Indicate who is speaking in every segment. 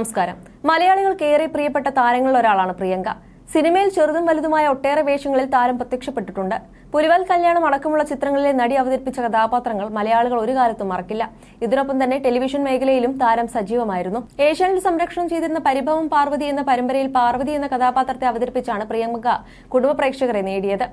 Speaker 1: നമസ്കാരം. മലയാളികൾക്ക് ഏറെ പ്രിയപ്പെട്ട താരങ്ങളിൽ ഒരാളാണ് പ്രിയങ്ക. സിനിമയിൽ ചെറുതും വലുതുമായ ഒട്ടേറെ വേഷങ്ങളിൽ താരം പ്രത്യക്ഷപ്പെട്ടിട്ടുണ്ട്. പുലിവാൽ കല്യാണം അടക്കമുള്ള ചിത്രങ്ങളിലെ നടി അവതരിപ്പിച്ച കഥാപാത്രങ്ങൾ മലയാളികൾ ഒരു കാലത്തും മറക്കില്ല. ഇതിനൊപ്പം തന്നെ ടെലിവിഷൻ മേഖലയിലും താരം സജീവമായിരുന്നു. ഏഷ്യാനെറ്റ് സംരക്ഷണം ചെയ്തിരുന്ന പരിഭവം പാർവതി എന്ന പരമ്പരയിൽ പാർവതി എന്ന കഥാപാത്രത്തെ അവതരിപ്പിച്ചാണ് പ്രിയങ്ക കുടുംബ പ്രേക്ഷകരെ നേടിയത്.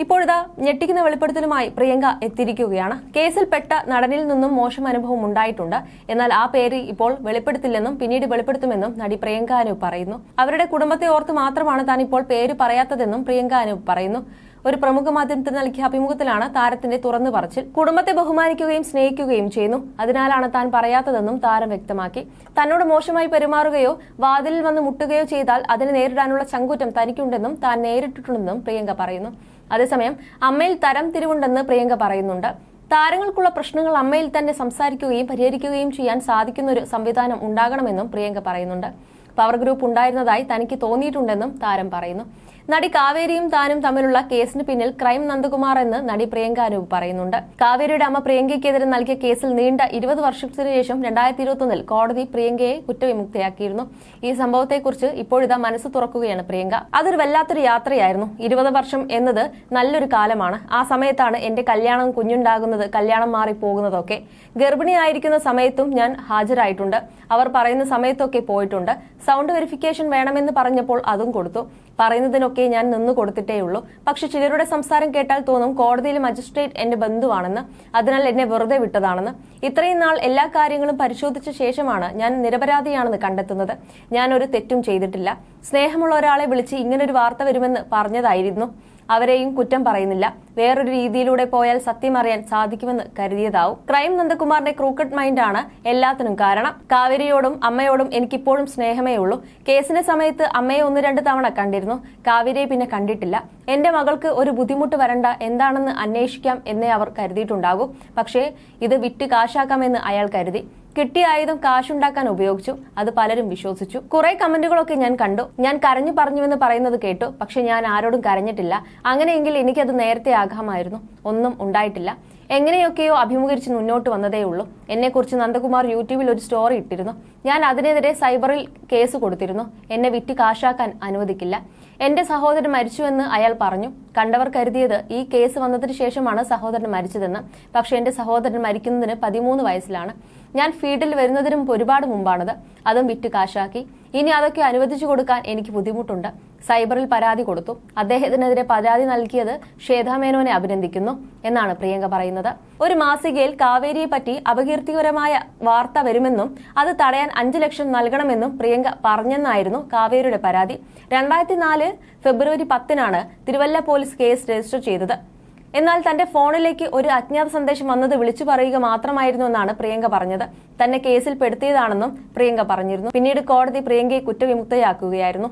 Speaker 1: ഇപ്പോഴിതാ ഞെട്ടിക്കുന്ന വെളിപ്പെടുത്തലുമായി പ്രിയങ്ക എത്തിയിരിക്കുകയാണ്. കേസിൽപ്പെട്ട നടനിൽ നിന്നും മോശം അനുഭവം ഉണ്ടായിട്ടുണ്ട്. എന്നാൽ ആ പേര് ഇപ്പോൾ വെളിപ്പെടുത്തില്ലെന്നും പിന്നീട് വെളിപ്പെടുത്തുമെന്നും നടി പ്രിയങ്ക അനൂപ് പറയുന്നു. അവരുടെ കുടുംബത്തെ ഓർത്ത് മാത്രമാണ് താൻ ഇപ്പോൾ പേര് പറയാത്തതെന്നും പ്രിയങ്ക അനൂപ് പറയുന്നു. ഒരു പ്രമുഖ മാധ്യമത്തിന് നൽകിയ അഭിമുഖത്തിലാണ് താരത്തിന്റെ തുറന്നു പറച്ചിൽ. കുടുംബത്തെ ബഹുമാനിക്കുകയും സ്നേഹിക്കുകയും ചെയ്യുന്നു. അതിനാലാണ് താൻ പറയാത്തതെന്നും താരം വ്യക്തമാക്കി. തന്നോട് മോശമായി പെരുമാറുകയോ വാതിലിൽ വന്ന് മുട്ടുകയോ ചെയ്താൽ അതിനെ നേരിടാനുള്ള ചങ്കൂറ്റം തനിക്കുണ്ടെന്നും താൻ നേരിട്ടിട്ടുണ്ടെന്നും പ്രിയങ്ക പറയുന്നു. അതേസമയം അമ്മയിൽ തരം തിരിവുണ്ടെന്ന് പ്രിയങ്ക പറയുന്നുണ്ട്. താരങ്ങൾക്കുള്ള പ്രശ്നങ്ങൾ അമ്മയിൽ തന്നെ സംസാരിക്കുകയും പരിഹരിക്കുകയും ചെയ്യാൻ സാധിക്കുന്ന ഒരു സംവിധാനം ഉണ്ടാകണമെന്നും പ്രിയങ്ക പറയുന്നുണ്ട്. പവർ ഗ്രൂപ്പ് ഉണ്ടായിരുന്നതായി തനിക്ക് തോന്നിയിട്ടുണ്ടെന്നും താരം പറയുന്നു. നടി കാവേരിയും താനും തമ്മിലുള്ള കേസിന് പിന്നിൽ ക്രൈം നന്ദകുമാർ എന്ന് നടി പ്രിയങ്ക അനൂപ് പറയുന്നുണ്ട്. കാവേരിയുടെ അമ്മ പ്രിയങ്കയ്ക്കെതിരെ നൽകിയ കേസിൽ നീണ്ട ഇരുപത് വർഷത്തിനു ശേഷം രണ്ടായിരത്തി ഇരുപത്തൊന്നിൽ കോടതി പ്രിയങ്കയെ കുറ്റവിമുക്തയാക്കിയിരുന്നു. ഈ സംഭവത്തെക്കുറിച്ച് ഇപ്പോഴിതാ മനസ്സ് തുറക്കുകയാണ് പ്രിയങ്ക. അതൊരു വല്ലാത്തൊരു യാത്രയായിരുന്നു. ഇരുപത് വർഷം എന്നത് നല്ലൊരു കാലമാണ്. ആ സമയത്താണ് എന്റെ കല്യാണം കുഞ്ഞുണ്ടാകുന്നത് കല്യാണം മാറി പോകുന്നതൊക്കെ ഗർഭിണിയായിരിക്കുന്ന സമയത്തും ഞാൻ ഹാജരായിട്ടുണ്ട്. അവർ പറയുന്ന സമയത്തൊക്കെ പോയിട്ടുണ്ട്. സൗണ്ട് വെരിഫിക്കേഷൻ വേണമെന്ന് പറഞ്ഞപ്പോൾ അതും കൊടുത്തു. പറയുന്നതിനൊക്കെ ഞാൻ നിന്ന് കൊടുത്തിട്ടേയുള്ളൂ പക്ഷെ ചിലരുടെ സംസാരം കേട്ടാൽ തോന്നും കോടതിയിലെ മജിസ്ട്രേറ്റ് എന്റെ ബന്ധുവാണെന്ന് അതിനാൽ എന്നെ വെറുതെ വിട്ടതാണെന്ന്. ഇത്രയും നാൾ എല്ലാ കാര്യങ്ങളും പരിശോധിച്ച ശേഷമാണ് ഞാൻ നിരപരാധിയാണെന്ന് കണ്ടെത്തുന്നത്. ഞാൻ ഒരു തെറ്റും ചെയ്തിട്ടില്ല. സ്നേഹമുള്ള ഒരാളെ വിളിച്ച് ഇങ്ങനൊരു വാർത്ത വരുമെന്ന് പറഞ്ഞതായിരുന്നു. അവരെയും കുറ്റം പറയുന്നില്ല. വേറൊരു രീതിയിലൂടെ പോയാൽ സത്യം അറിയാൻ സാധിക്കുമെന്ന് കരുതിയതാവും. ക്രൈം നന്ദകുമാറിന്റെ ക്രൂക്കറ്റ് മൈൻഡാണ് എല്ലാത്തിനും കാരണം. കാവേരിയോടും അമ്മയോടും എനിക്കിപ്പോഴും സ്നേഹമേ ഉള്ളൂ. കേസിന്റെ സമയത്ത് അമ്മയെ ഒന്ന് രണ്ട് തവണ കണ്ടിരുന്നു. കാവേരിയെ പിന്നെ കണ്ടിട്ടില്ല. എന്റെ മകൾക്ക് ഒരു ബുദ്ധിമുട്ട് വരണ്ട എന്താണെന്ന് അന്വേഷിക്കാം എന്നേ അവർ കരുതിയിട്ടുണ്ടാകും. പക്ഷേ ഇത് വിറ്റ് കാശാക്കാമെന്ന് അയാൾ കരുതി. കിട്ടിയ ആയുധം കാശുണ്ടാക്കാൻ ഉപയോഗിച്ചു. അത് പലരും വിശ്വസിച്ചു. കുറെ കമന്റുകളൊക്കെ ഞാൻ കണ്ടു. ഞാൻ കരഞ്ഞു പറഞ്ഞുവെന്ന് പറയുന്നത് കേട്ടു. പക്ഷെ ഞാൻ ആരോടും കരഞ്ഞിട്ടില്ല. അങ്ങനെയെങ്കിൽ എനിക്കത് നേരത്തെ ആകാമായിരുന്നു ഒന്നും ഉണ്ടായിട്ടില്ല. എങ്ങനെയൊക്കെയോ അഭിമുഖീകരിച്ച് മുന്നോട്ട് വന്നതേ ഉള്ളൂ. എന്നെക്കുറിച്ച് നന്ദകുമാർ യൂട്യൂബിൽ ഒരു സ്റ്റോറി ഇട്ടിരുന്നു. ഞാൻ അതിനെതിരെ സൈബറിൽ കേസ് കൊടുത്തിരുന്നു. എന്നെ വിറ്റ് കാശാക്കാൻ അനുവദിക്കില്ല. എന്റെ സഹോദരൻ മരിച്ചുവെന്ന് അയാൾ പറഞ്ഞു. കണ്ടവർ കരുതിയത് ഈ കേസ് വന്നതിന് ശേഷമാണ് സഹോദരൻ മരിച്ചതെന്ന്. പക്ഷേ എന്റെ സഹോദരൻ മരിക്കുന്നതിന് പതിമൂന്ന് വയസ്സിലാണ്. ഞാൻ ഫീൽഡിൽ വരുന്നതിനും ഒരുപാട് മുമ്പാണത്. അതും വിറ്റ് കാശാക്കി. ഇനി അതൊക്കെ അനുവദിച്ചു കൊടുക്കാൻ എനിക്ക് ബുദ്ധിമുട്ടുണ്ട്. സൈബറിൽ പരാതി കൊടുത്തു. അദ്ദേഹത്തിനെതിരെ പരാതി നൽകിയത് ശ്വേതാമേനോനെ അഭിനന്ദിക്കുന്നു എന്നാണ് പ്രിയങ്ക പറയുന്നത്. ഒരു മാസികയിൽ കാവേരിയെ പറ്റി അപകീർത്തികരമായ വാർത്ത വരുമെന്നും അത് തടയാൻ അഞ്ചു ലക്ഷം നൽകണമെന്നും പ്രിയങ്ക പറഞ്ഞെന്നായിരുന്നു കാവേരിയുടെ പരാതി. രണ്ടായിരത്തി നാല് ഫെബ്രുവരി പത്തിനാണ് തിരുവല്ല പോലീസ് കേസ് രജിസ്റ്റർ ചെയ്തത്. എന്നാൽ തന്റെ ഫോണിലേക്ക് ഒരു അജ്ഞാത സന്ദേശം വന്നത് വിളിച്ചു പറയുക മാത്രമായിരുന്നു എന്നാണ് പ്രിയങ്ക പറഞ്ഞത്. തന്നെ കേസിൽ പെടുത്തിയതാണെന്നും പ്രിയങ്ക പറഞ്ഞിരുന്നു. പിന്നീട് കോടതി പ്രിയങ്കയെ കുറ്റവിമുക്തയാക്കുകയായിരുന്നു.